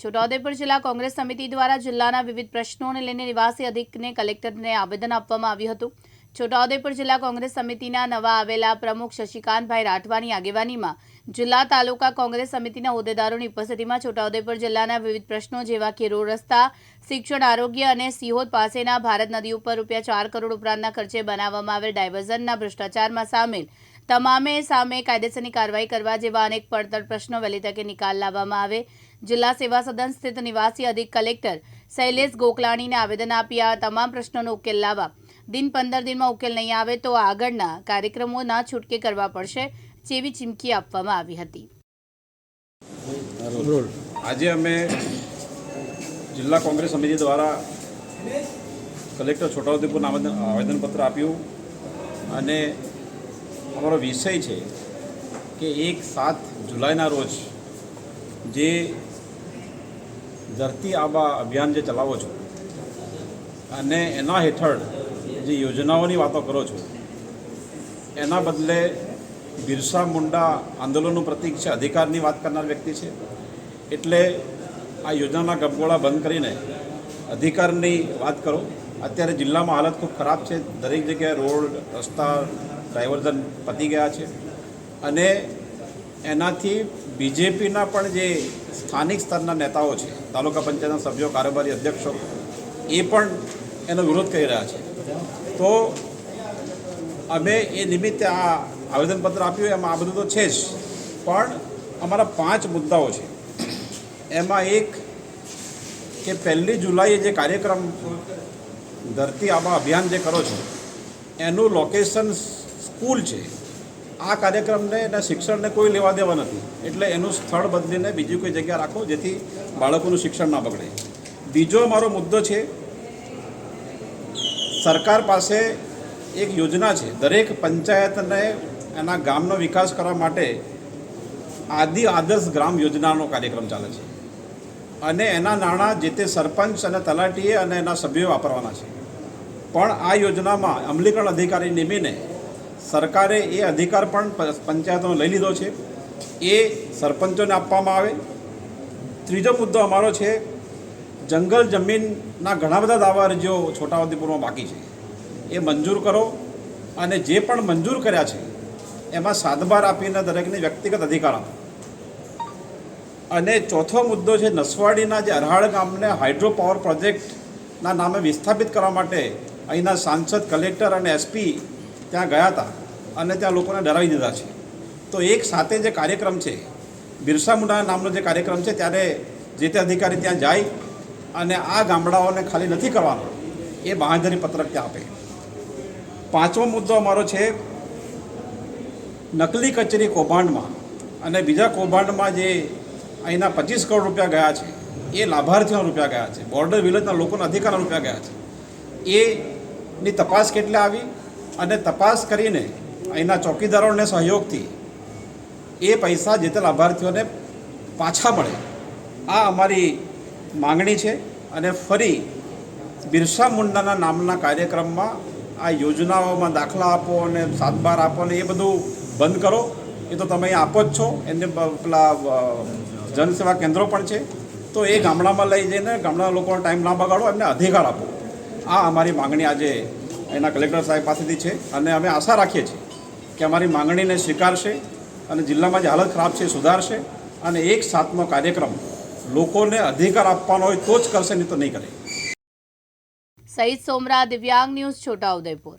છોટાઉદેપુર જિલ્લા કોંગ્રેસ સમિતિ દ્વારા જિલ્લાના વિવિધ પ્રશ્નોને લઈને નિવાસી અધિકને કલેક્ટરને આવેદન આપવામાં આવ્યું હતું. છોટાઉદેપુર જિલ્લા કોંગ્રેસ સમિતિના નવા આવેલા પ્રમુખ શશિકાંતભાઈ રાઠવાની આગેવાનીમાં જિલ્લા તાલુકા કોંગ્રેસ સમિતિના હોદ્દેદારોની ઉપસ્થિતિમાં છોટાઉદેપુર જિલ્લાના વિવિધ પ્રશ્નો જેવા કે રોડ રસ્તા, શિક્ષણ, આરોગ્ય અને સિહોદ પાસેના ભારત નદી ઉપર રૂપિયા ચાર કરોડ ઉપરાંતના ખર્ચે બનાવવામાં આવેલ ડાયવર્ઝનના ભ્રષ્ટાચારમાં સામેલ. તમામે સામે કાયદેસરની કાર્યવાહી કરવા જેવા અનેક પડતર પ્રશ્નો વહેલી તકે નિકાલ લાવવામાં આવે. જિલ્લા સેવા સદન સ્થિત નિવાસી અધિક કલેક્ટર શૈલેષ ગોકલાણીને આવેદન આપી આ તમામ પ્રશ્નોનો ઉકેલ લાવવા. દિન પંદર દિનમાં ઉકેલ નહીં આવે તો આગળના કાર્યક્રમો ના છૂટકે કરવા પડશે જેવી ચીમકી આપવામાં આવી હતી. આજે અમે જિલ્લા કોંગ્રેસ સમિતિ દ્વારા કલેક્ટર છોટાઉદેપુરને આવેદન આવેદનપત્ર આપ્યું અને અમારો વિષય છે કે એક સાત જુલાઈના રોજ જે ધરતી આબા અભિયાન જે ચલાવો છો અને એના હેઠળ જે યોજનાઓની વાતો કરો છો, એના બદલે બિરસા મુંડા આંદોલનનું પ્રતીક છે, અધિકારની વાત કરનાર વ્યક્તિ છે. એટલે આ યોજનાના ગપગોળા બંધ કરીને અધિકારની વાત કરો. અત્યારે જિલ્લામાં હાલત ખૂબ ખરાબ છે. દરેક જગ્યાએ રોડ, રસ્તા, ડાયવર્ઝન પતી ગયા છે. અને એનાથી બીજેપીના પણ જે સ્થાનિક સ્તરના નેતાઓ છે, તાલુકા પંચાયતના સભ્યો, કારોબારી અધ્યક્ષો, એ પણ એનો વિરોધ કરી રહ્યા છે. તો અમે એ નિમિત્તે આ આવેદનપત્ર આપ્યું, એમાં આ બધું તો છે જ. પણ અમારા પાંચ મુદ્દાઓ છે. એમાં એક કે પહેલી જુલાઈએ જે કાર્યક્રમ ધરતી આબા અભિયાન જે કરો છો, એનું લોકેશન સ્કૂલ છે. આ કાર્યક્રમને અને શિક્ષણને કોઈ લેવા દેવા નથી. એટલે એનું સ્થળ બદલીને બીજી કોઈ જગ્યા રાખો જેથી બાળકોનું શિક્ષણ ના બગડે. બીજો મારો મુદ્દો છે, સરકાર પાસે એક યોજના છે. દરેક પંચાયતને એના ગામનો વિકાસ કરવા માટે આદિ આદર્શ ગ્રામ યોજનાનો કાર્યક્રમ ચાલે છે. અને એના નાણાં જે તે સરપંચ અને તલાટીએ અને એના સભ્યોએ વાપરવાના છે. પણ આ યોજનામાં અમલીકરણ અધિકારી નિમીને સરકારે એ અધિકાર પણ પંચાયતનો લઈ લીધો છે. એ સરપંચોને આપવામાં આવે. ત્રીજો મુદ્દો અમારો છે, જંગલ જમીનના ઘણા બધા દાવા અરજીઓ છોટાઉદેપુરમાં બાકી છે. એ મંજૂર કરો અને જે પણ મંજૂર કર્યા છે, એમાં સાતબાર આપીને દરેકને વ્યક્તિગત અધિકાર આપો. અને ચોથો મુદ્દો છે, નસવાડીના જે અરહાળ ગામને હાઇડ્રો પાવર પ્રોજેક્ટના નામે વિસ્થાપિત કરવા માટે અહીંના સાંસદ, કલેક્ટર અને એસપી ત્યાં ગયા હતા અને ત્યાં લોકોને ડરાવી દીધા છે. તો એક સાથે જે કાર્યક્રમ છે, બિરસા મુંડા નામનો જે કાર્યક્રમ છે, ત્યારે જે તે અધિકારી ત્યાં જાય અને આ ગામડાઓને ખાલી નથી કરવાનો, એ બાંહેધરી પત્રક ત્યાં આપે. પાંચમો મુદ્દો અમારો છે, નકલી કચેરી કૌભાંડમાં અને બીજા કૌભાંડમાં જે અહીંના પચીસ કરોડ રૂપિયા ગયા છે, એ લાભાર્થીઓના રૂપિયા ગયા છે, બોર્ડર વિલેજના લોકોના અધિકારના રૂપિયા ગયા છે. એની તપાસ કેટલે આવી? અને તપાસ કરીને અહીંના ચોકીદારોને સહયોગથી એ પૈસા જે તે લાભાર્થીઓને પાછા મળે. આ અમારી માંગણી છે અને ફરી બિરસા મુંડાના નામના કાર્યક્રમમાં આ યોજનાઓમાં દાખલા આપો અને સાતબાર આપો ને એ બધું બંધ કરો. એ તો તમે આપો જ છો. એને પેલા જનસેવા કેન્દ્રો પણ છે. તો એ ગામડામાં લઈ જઈને ગામડાના લોકોનો ટાઈમ ના બગાડો, એમને અધિકાર આપો. આ અમારી માંગણી આજે એના કલેક્ટર સાહેબ પાસેથી છે અને અમે આશા રાખીએ છીએ કે અમારી માંગણીને સ્વીકારશે અને જિલ્લામાં જે હાલત ખરાબ છે સુધારશે અને એક સાથનો કાર્યક્રમ લોકોને અધિકાર આપવાનો હોય તો જ કરશે, નહીં તો નહીં કરે. સહિત સોમરા, દિવ્યાંગ ન્યૂઝ છોટાઉદેપુર